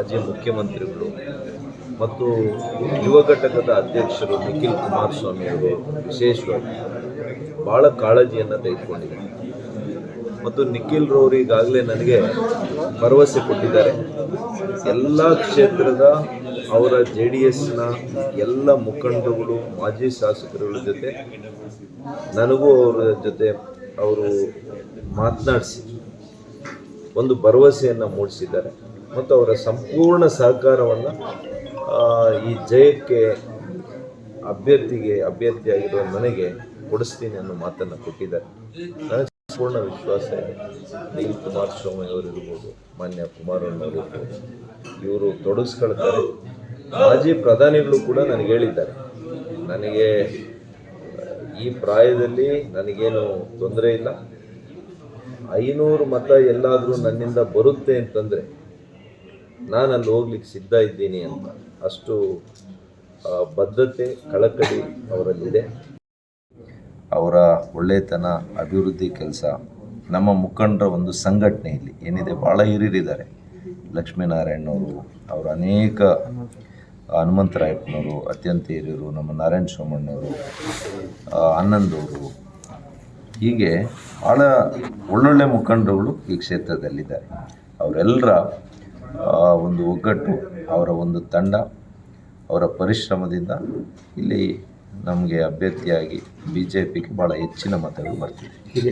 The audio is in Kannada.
ಮಾಜಿ ಮುಖ್ಯಮಂತ್ರಿಗಳು ಮತ್ತು ಯುವ ಘಟಕದ ಅಧ್ಯಕ್ಷರು ನಿಖಿಲ್ ಕುಮಾರಸ್ವಾಮಿ ಅವರು ವಿಶೇಷವಾಗಿ ಭಾಳ ಕಾಳಜಿಯನ್ನು ತೆಗೆದುಕೊಂಡಿದ್ದಾರೆ. ಮತ್ತು ನಿಖಿಲ್ ರವರು ಈಗಾಗಲೇ ನನಗೆ ಭರವಸೆ ಕೊಟ್ಟಿದ್ದಾರೆ. ಎಲ್ಲ ಕ್ಷೇತ್ರದ ಅವರ ಜೆ ಡಿ ಎಸ್ನ ಎಲ್ಲ ಮುಖಂಡರುಗಳು, ಮಾಜಿ ಶಾಸಕರುಗಳ ಜೊತೆ, ನನಗೂ ಅವರ ಜೊತೆ ಅವರು ಮಾತನಾಡಿಸಿ. ಒಂದು ಭರವಸೆಯನ್ನು ಮೂಡಿಸಿದ್ದಾರೆ. ಮತ್ತು ಅವರ ಸಂಪೂರ್ಣ ಸಹಕಾರವನ್ನು ಈ ಜಯಕ್ಕೆ ಅಭ್ಯರ್ಥಿಗೆ, ಅಭ್ಯರ್ಥಿಯಾಗಿರುವ ನನಗೆ ಕೊಡಿಸ್ತೀನಿ ಅನ್ನೋ ಮಾತನ್ನು ಕೊಟ್ಟಿದ್ದಾರೆ. ನನಗೆ ಸಂಪೂರ್ಣ ವಿಶ್ವಾಸ ಇದೆ. ನಿಖಿಲ್ ಕುಮಾರಸ್ವಾಮಿ ಅವರಿರ್ಬೋದು ಮಾನ್ಯ ಕುಮಾರಣ್ಣವರು ಇವರು ತೊಡಗಿಸ್ಕೊಳ್ತಾರೆ. ಮಾಜಿ ಪ್ರಧಾನಿಗಳು ಕೂಡ ನನಗೆ ಹೇಳಿದ್ದಾರೆ. ನನಗೆ ಈ ಪ್ರಾಯದಲ್ಲಿ ನನಗೇನು ತೊಂದರೆ ಇಲ್ಲ. ಐನೂರು ಮತ ಎಲ್ಲಾದರೂ ನನ್ನಿಂದ ಬರುತ್ತೆ ಅಂತಂದರೆ ನಾನು ಅಲ್ಲಿ ಹೋಗ್ಲಿಕ್ಕೆ ಸಿದ್ಧ ಇದ್ದೀನಿ ಅಂತ. ಅಷ್ಟು ಬದ್ಧತೆ ಕಳಕಳಿ ಅವರಲ್ಲಿದೆ. ಅವರ ಒಳ್ಳೆತನ, ಅಭಿವೃದ್ಧಿ ಕೆಲಸ, ನಮ್ಮ ಮುಖಂಡರ ಒಂದು ಸಂಘಟನೆಯಲ್ಲಿ ಏನಿದೆ ಭಾಳ ಹಿರಿಯರಿದ್ದಾರೆ. ಲಕ್ಷ್ಮೀನಾರಾಯಣವರು ಅವರು ಅನೇಕ ಹನುಮಂತರಾಯಪ್ಪನವರು, ಅತ್ಯಂತ ಹಿರಿಯರು, ನಮ್ಮ ನಾರಾಯಣ ಸೋಮಣ್ಣವರು ಆನಂದ್ ಹೀಗೆ ಭಾಳ ಒಳ್ಳೊಳ್ಳೆ ಮುಖಂಡರುಗಳು ಈ ಕ್ಷೇತ್ರದಲ್ಲಿದ್ದಾರೆ. ಅವರೆಲ್ಲರ ಒಂದು ಒಗ್ಗಟ್ಟು, ಅವರ ಒಂದು ತಂಡ, ಅವರ ಪರಿಶ್ರಮದಿಂದ ಇಲ್ಲಿ ನಮಗೆ ಅಭ್ಯರ್ಥಿಯಾಗಿ ಬಿ ಜೆ ಪಿಗೆ ಭಾಳ ಹೆಚ್ಚಿನ ಮತಗಳು ಬರ್ತಿದೆ.